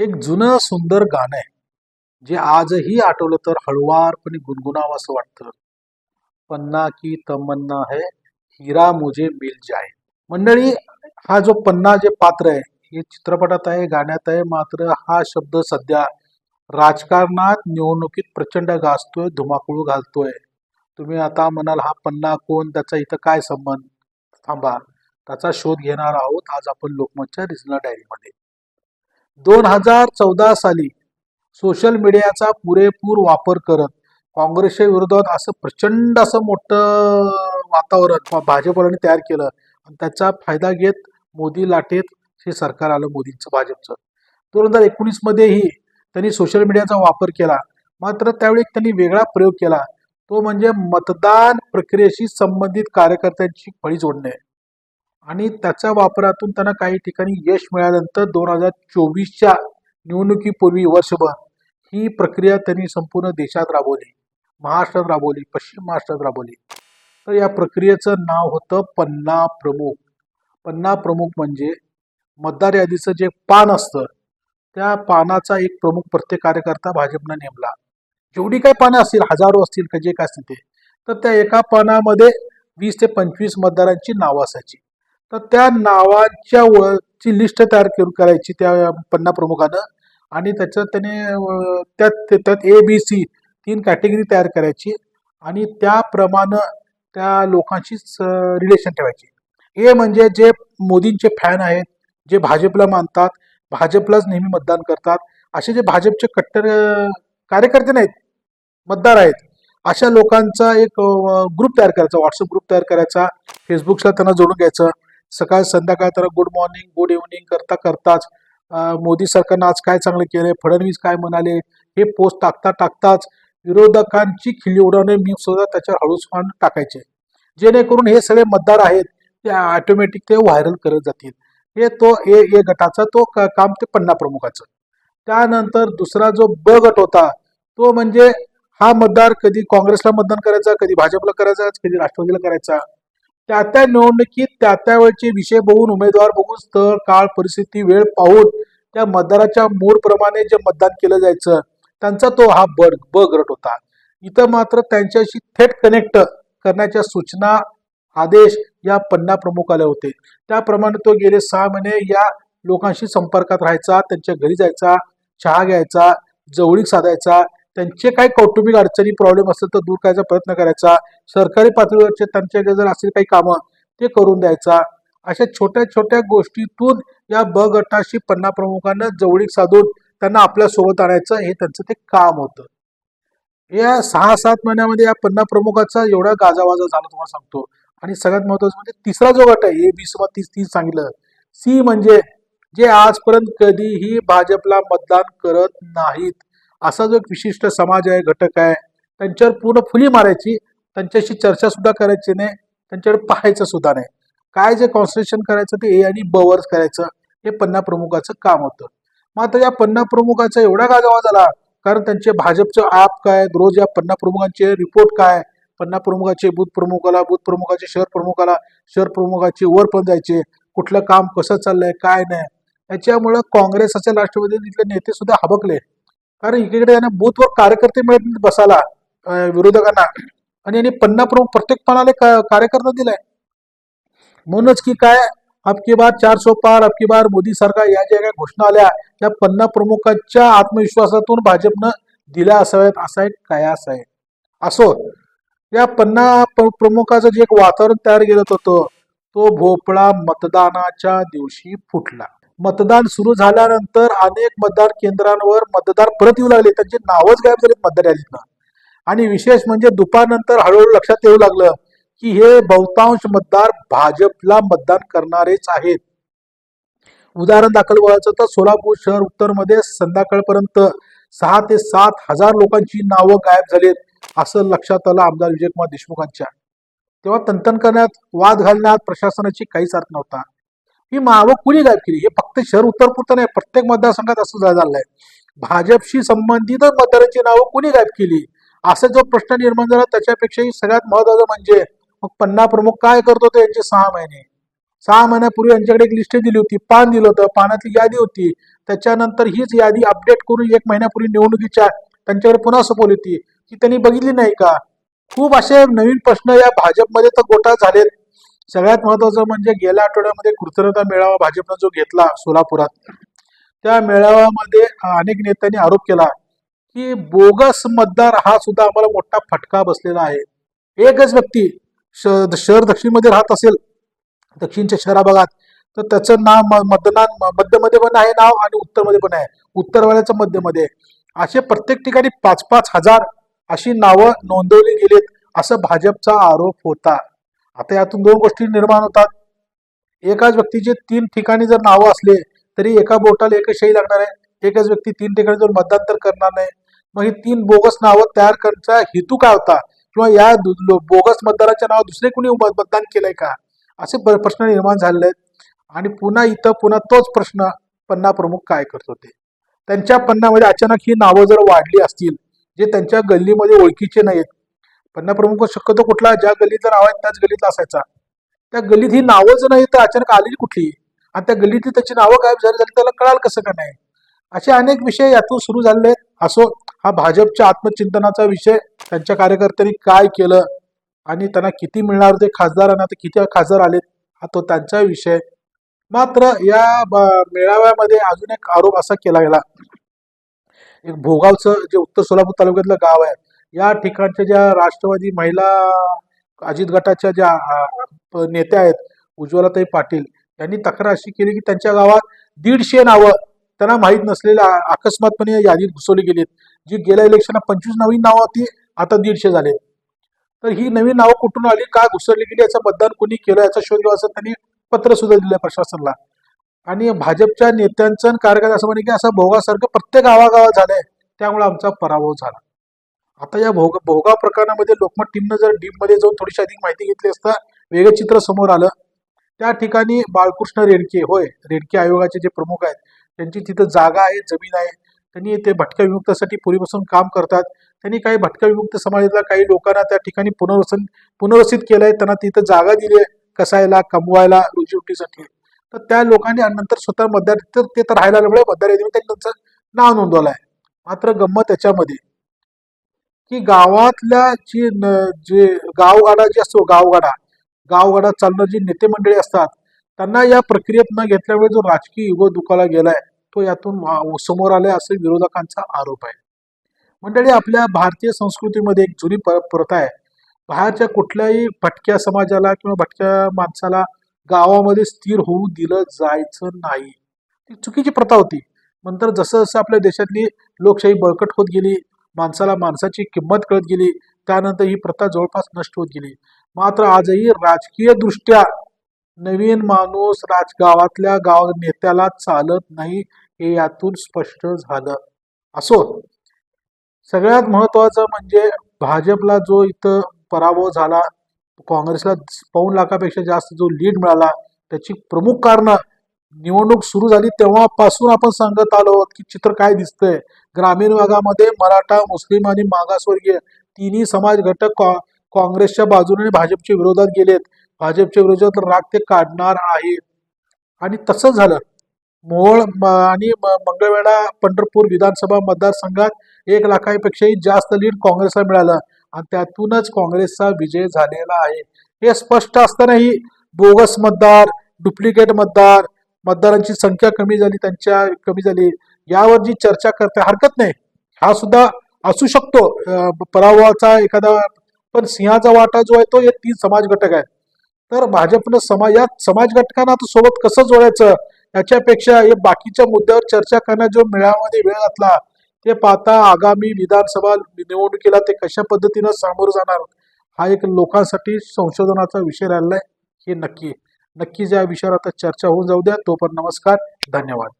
एक जुनं सुंदर गाणं आहे जे आजही आठवलं तर हळुवारपणे गुणगुणावं असं वाटतं. पन्ना की तमन्ना है हिरा मुझे मिल जाय मंडळी हा जो पन्ना जे पात्र आहे हे चित्रपटात आहे गाण्यात आहे मात्र हा शब्द सध्या राजकारणात निवडणुकीत प्रचंड गाजतोय धुमाकूळ घालतोय. तुम्ही आता म्हणाल हा पन्ना कोण? त्याचा इथं काय संबंध? थांबा. त्याचा शोध घेणार आहोत. आज आपण लोकमतच्या रिजनल डायरीमध्ये. दोन हजार चौदा साली सोशल मीडियाचा पुरेपूर वापर करत काँग्रेसच्या विरोधात असं प्रचंड असं मोठं वातावरण भाजपने तयार केलं आणि त्याचा फायदा घेत मोदी लाटेत हे सरकार आलं मोदींचं भाजपचं. दोन हजार एकोणीसमध्येही त्यांनी सोशल मीडियाचा वापर केला. मात्र त्यावेळी त्यांनी वेगळा प्रयोग केला. तो म्हणजे मतदान प्रक्रियेशी संबंधित कार्यकर्त्यांची फळी जोडणे. आणि त्याच्या वापरातून त्यांना काही ठिकाणी यश मिळाल्यानंतर दोन हजार चोवीसच्या निवडणुकीपूर्वी वर्षभर ही प्रक्रिया त्यांनी संपूर्ण देशात राबवली. महाराष्ट्रात राबवली पश्चिम महाराष्ट्रात राबवली. तर या प्रक्रियेचं नाव होतं पन्ना प्रमुख. पन्ना प्रमुख म्हणजे मतदार यादीचं जे पान असतं त्या पानाचा एक प्रमुख प्रत्येक कार्यकर्ता भाजपनं नेमला. जेवढी काही पानं असतील हजारो असतील का जे काय असतील ते तर त्या एका पानामध्ये वीस ते पंचवीस मतदारांची नावं असायची. तर त्या नावाच्या व- ची लिस्ट तयार करून करायची त्या पन्ना प्रमुखानं. आणि त्याच्यात त्याने त्यात ते- त्यात ए बी सी तीन कॅटेगरी तयार करायची. आणि त्याप्रमाणे त्या लोकांशीच रिलेशन ठेवायची. ए म्हणजे जे मोदींचे फॅन आहेत जे भाजपला मानतात भाजपलाच नेहमी मतदान करतात असे जे भाजपचे कट्टर कार्यकर्ते नाहीत मतदार आहेत अशा लोकांचा एक ग्रुप तयार करायचा व्हॉट्सअप ग्रुप तयार करायचा फेसबुकला त्यांना जोडून घ्यायचं सकाळ संध्याकाळ तर गुड मॉर्निंग गुड इव्हनिंग करता करताच मोदी सरकारनं आज काय चांगलं केलंय फडणवीस काय म्हणाले हे पोस्ट टाकता टाकताच विरोधकांची खिल्ली उडवणे मी सुद्धा त्याच्यावर हळूच मान टाकायचे. जेणेकरून हे सगळे मतदार आहेत ते ऑटोमॅटिक ते व्हायरल करत जातील. हे तो ए ए गटाचा तो क- काम ते पन्ना प्रमुखाचं. त्यानंतर दुसरा जो ब गट होता तो म्हणजे हा मतदार कधी काँग्रेसला मतदान करायचा कधी भाजपला करायचा कधी राष्ट्रवादीला करायचा. त्या त्या निवडणुकीत त्या त्यावेळचे विषय बघून उमेदवार बघून स्थळ काळ परिस्थिती वेळ पाहून त्या मतदाराच्या मूळप्रमाणे जे मतदान केलं जायचं त्यांचा तो हा बग बग रट होता. इथं मात्र त्यांच्याशी थेट कनेक्ट करण्याच्या सूचना आदेश या पन्ना प्रमुख आले होते. त्याप्रमाणे तो गेले सहा महिने या लोकांशी संपर्कात राहायचा त्यांच्या घरी जायचा चहा घ्यायचा जवळीक साधायचा त्यांचे काही कौटुंबिक अडचणी प्रॉब्लेम असतील तर दूर करायचा प्रयत्न करायचा. सरकारी पातळीवरचे त्यांच्याकडे जर असेल काही कामं ते करून द्यायचा. अशा छोट्या छोट्या गोष्टीतून या ब गटाशी पन्ना प्रमुखांना जवळीक साधून त्यांना आपल्यासोबत आणायचं हे त्यांचं ते काम होतं. या सहा सात महिन्यामध्ये या पन्ना प्रमुखाचा एवढा गाजावाजा झाला तुम्हाला सांगतो. आणि सगळ्यात महत्वाचं म्हणजे तिसरा जो गट आहे ए बी सी तीस तीस सांगितलं. सी म्हणजे जे आजपर्यंत कधीही भाजपला मतदान करत नाहीत. असा जो एक विशिष्ट समाज आहे घटक आहे त्यांच्यावर पूर्ण फुली मारायची त्यांच्याशी चर्चा सुद्धा करायची नाही त्यांच्याकडे पाहायचं सुद्धा नाही. काय जे कॉन्सन्ट्रेशन करायचं ते ए आणि ब करायचं हे पन्ना प्रमुखाचं काम होतं. मात्र या पन्ना प्रमुखाचा एवढा गाजावा झाला कारण त्यांचे भाजपचं ॲप काय रोज या पन्ना प्रमुखांचे रिपोर्ट काय? पन्ना प्रमुखाचे बूथ प्रमुखाला बूथ प्रमुखाचे शहर प्रमुखाला शहर प्रमुखाचे वर पण जायचे कुठलं काम कसं चाललंय काय नाही. याच्यामुळं काँग्रेस असे राष्ट्रवादी तिथले नेते सुद्धा हबकले. कारण इकडे यांना बूथवर कार्यकर्ते मिळत बसायला विरोधकांना. आणि यांनी पन्ना प्रमुख प्रत्येक पणाला का- कार्यकर्ता दिलाय. म्हणूनच की काय अबकी बार चार सौ पार अबकी बार मोदी सरकार या ज्या काही घोषणा आल्या त्या पन्ना प्रमुखांच्या आत्मविश्वासातून भाजपनं दिल्या असाव्यात असा एक कयास आहे. असो या पन्ना प्रमुखाचं जे एक वातावरण तयार केलं होतं तो भोपळा मतदानाच्या दिवशी फुटला. मतदान सुरू झाल्यानंतर अनेक मतदान केंद्रांवर मतदार परत येऊ लागले. त्यांचे नावच गायब झाले मतदार यादीतनं. आणि विशेष म्हणजे दुपारनंतर हळूहळू लक्षात येऊ लागलं की हे बहुतांश मतदार भाजपला मतदान करणारेच आहेत. उदाहरण दाखल व्हायचं तर सोलापूर शहर उत्तरमध्ये संध्याकाळपर्यंत सहा ते सात हजार लोकांची नावं गायब झालीत असं लक्षात आलं आमदार विजयकुमार देशमुखांच्या. तेव्हा तंतन करण्यात वाद घालण्यात प्रशासनाची काहीच अर्थ नव्हता. ही मावं कुणी गायब केली? हे फक्त शहर उत्तरपुरतं नाही प्रत्येक मतदारसंघात असं झा- झालंय. भाजपशी संबंधितच मतदारांची नावं कुणी गायब केली? असा जो प्रश्न निर्माण झाला त्याच्यापेक्षाही सगळ्यात महत्वाचं म्हणजे मग पन्ना प्रमुख काय करत होते यांचे सहा महिने? सहा महिन्यापूर्वी यांच्याकडे एक लिस्ट दिली होती. पान दिलं होतं. पानातली यादी होती. त्याच्यानंतर हीच यादी अपडेट करून एक महिन्यापूर्वी निवडणुकीच्या त्यांच्याकडे पुन्हा सोपवली होती. ती त्यांनी बघितली नाही का? खूप असे नवीन प्रश्न या भाजपमध्ये तर गोटा झालेत. सगळ्यात महत्वाचं म्हणजे गेल्या आठवड्यामध्ये कृतज्ञता मेळावा भाजपनं जो घेतला सोलापुरात त्या मेळाव्यामध्ये अनेक नेत्यांनी आरोप केला की बोगस मतदार हा सुद्धा आम्हाला मोठा फटका बसलेला आहे. एकच व्यक्ती श- शहर दक्षिणमध्ये राहत असेल दक्षिणच्या शहरा भागात तर त्याचं नाव म- मतदान म- मध्यमध्ये पण आहे नाव आणि उत्तरमध्ये पण आहे. उत्तरवाल्याचं मध्यमध्ये. आहे. असे प्रत्येक ठिकाणी पाच पाच हजार अशी नावं नोंदवली गेलीत असं भाजपचा आरोप होता. आता यातून दोन गोष्टी निर्माण होतात. एकाच व्यक्तीचे तीन ठिकाणी जर नावं असले तरी एका बोटाला एकच शाही लागणार आहे. एकच व्यक्ती तीन ठिकाणी जर मतदान तर करणार नाही. मग ही तीन बोगस नावं तयार करण्याचा हेतू काय होता? किंवा या लो- बोगस मतदाराच्या नाव दुसरे कुणी मतदान केलंय का? असे प्रश्न निर्माण झालेले आहेत. आणि पुन्हा इथं पुन्हा तोच प्रश्न पन्ना प्रमुख काय करत होते? त्यांच्या पन्नामध्ये अचानक ही नावं जर वाढली असतील जे त्यांच्या गल्लीमध्ये ओळखीचे नाहीत पन्ना प्रमुख शक्यतो कुठला? ज्या गल्लीचं नाव आहे त्याच गल्लीतला असायचा. त्या गल्लीत ही नावं जर नाही तर अचानक आलेली कुठली? आणि त्या गल्लीतली त्याची नावं गायब झाली झाली त्याला कळाल कसं का नाही? असे अनेक विषय यातून सुरू झालेले आहेत. असो हा भाजपच्या आत्मचिंतनाचा विषय त्यांच्या कार्यकर्त्यांनी काय केलं आणि त्यांना किती मिळणार होते खासदार आणि आता किती खासदार आलेत हा तो त्यांचा विषय. मात्र या मेळाव्यामध्ये अजून एक आरोप असा केला गेला. एक भोगावचं जे उत्तर सोलापूर तालुक्यातलं गाव आहे या ठिकाणच्या ज्या राष्ट्रवादी महिला अजित गटाच्या ज्या प- नेत्या आहेत उज्ज्वलाताई पाटील यांनी तक्रार अशी केली की त्यांच्या गावात दीडशे नावं त्यांना माहीत नसलेल्या अकस्मातपणे यादीत घुसवली गेलीत. जी गेल्या इलेक्शनला पंचवीस नवीन नावं होती आता दीडशे झाले तर ही नवीन नावं कुठून आली का घुसरली गेली याचं मतदान कोणी केलं याचा शोध घ्यावा असं त्यांनी पत्र सुद्धा दिलं प्रशासनाला. आणि भाजपच्या नेत्यांचं आणि कार्यकर्ते असं म्हणे की असं भोगासारखं प्रत्येक गावागावात झालंय त्यामुळे आमचा पराभव झाला. आता या भोग भोगा प्रकरणामध्ये लोकमत टीमनं जर डीपमध्ये जाऊन थोडीशी अधिक माहिती घेतली असता वेगळं चित्र समोर आलं. त्या ठिकाणी बाळकृष्ण रेडके होय रेडके आयोगाचे जे प्रमुख आहेत त्यांची तिथं जागा आहे जमीन आहे. त्यांनी ते भटक्या विमुक्तासाठी पूर्वीपासून काम करतात. त्यांनी काही भटक्या विमुक्त समाजातल्या काही लोकांना त्या ठिकाणी पुनर्वसन पुनर्वसित केलं आहे त्यांना तिथं जागा दिली आहे कसायला कमवायला रोजीरोटीसाठी. तर त्या लोकांनी आणि नंतर स्वतः मतदार तर ते तर राहायला लागले मतदार यादीमध्ये त्यांनी त्यांचं नाव नोंदवलं आहे. मात्र गंमत त्याच्यामध्ये की गावातल्या जी न- जे गावगाडा जे असतो गावगाडा गावगाडा चालणं जी नेते मंडळी असतात त्यांना या प्रक्रियेत न घेतल्यामुळे जो राजकीय युग दुखाला गेलाय तो यातून समोर आलाय असे विरोधकांचा आरोप आहे. मंडळी आपल्या भारतीय संस्कृतीमध्ये एक जुनी प्रथा आहे. बाहेरच्या कुठल्याही भटक्या समाजाला किंवा भटक्या माणसाला गावामध्ये स्थिर होऊ दिलं जायचं नाही. ती चुकीची प्रथा होती. नंतर जसं जसं आपल्या देशातली लोकशाही बळकट होत गेली माणसाला माणसाची किंमत कळत गेली. त्यानंतर ही प्रथा जवळपास नष्ट होत गेली. मात्र आजही राजकीय दृष्ट्या नवीन माणूस राजगावातल्या गाव नेत्याला चालत नाही हे यातून स्पष्ट झालं. असो सगळ्यात महत्वाचं म्हणजे भाजपला जो इथं पराभव झाला काँग्रेसला पाऊन लाखापेक्षा जास्त जो लीड मिळाला त्याची प्रमुख कारणं निवडणूक सुरू झाली तेव्हापासून आपण सांगत आलो आहोत की चित्र काय दिसतंय. ग्रामीण भागामध्ये मराठा मुस्लिम आणि मागासवर्गीय तिन्ही समाज घटक काँग्रेसच्या बाजूने आणि भाजपच्या विरोधात गेलेत. भाजपच्या विरोधात राग ते काढणार आहेत. आणि तसंच झालं. मोहोळ म- आणि म- मंगळवेढा पंढरपूर विधानसभा मतदारसंघात एक लाखापेक्षाही जास्त लीड काँग्रेसला मिळालं. आणि त्यातूनच काँग्रेसचा विजय झालेला आहे. हे स्पष्ट असतानाही बोगस मतदार डुप्लिकेट मतदार मतदारांची संख्या कमी झाली त्यांच्या कमी झाली यावर जी चर्चा करते हरकत नाही. हा सुद्धा असू शकतो. पराभवाचा एखादा पण सिंहाचा वाटा जो आहे तो हे तीन समाज घटक आहे. तर भाजपनं समाज या समाज घटकांना आता सोबत कसं जोडायचं याच्यापेक्षा हे बाकीच्या मुद्द्यावर चर्चा करण्यात जो मेळाव्यामध्ये वेळ घातला ते पाहता आगामी विधानसभा निवडणुकीला ते कशा पद्धतीनं सामोरं जाणार हा एक लोकांसाठी संशोधनाचा विषय राहिला आहे हे नक्की. नक्कीच या विषयावर आता चर्चा होऊन जाऊ द्या. तोपर्यंत नमस्कार धन्यवाद.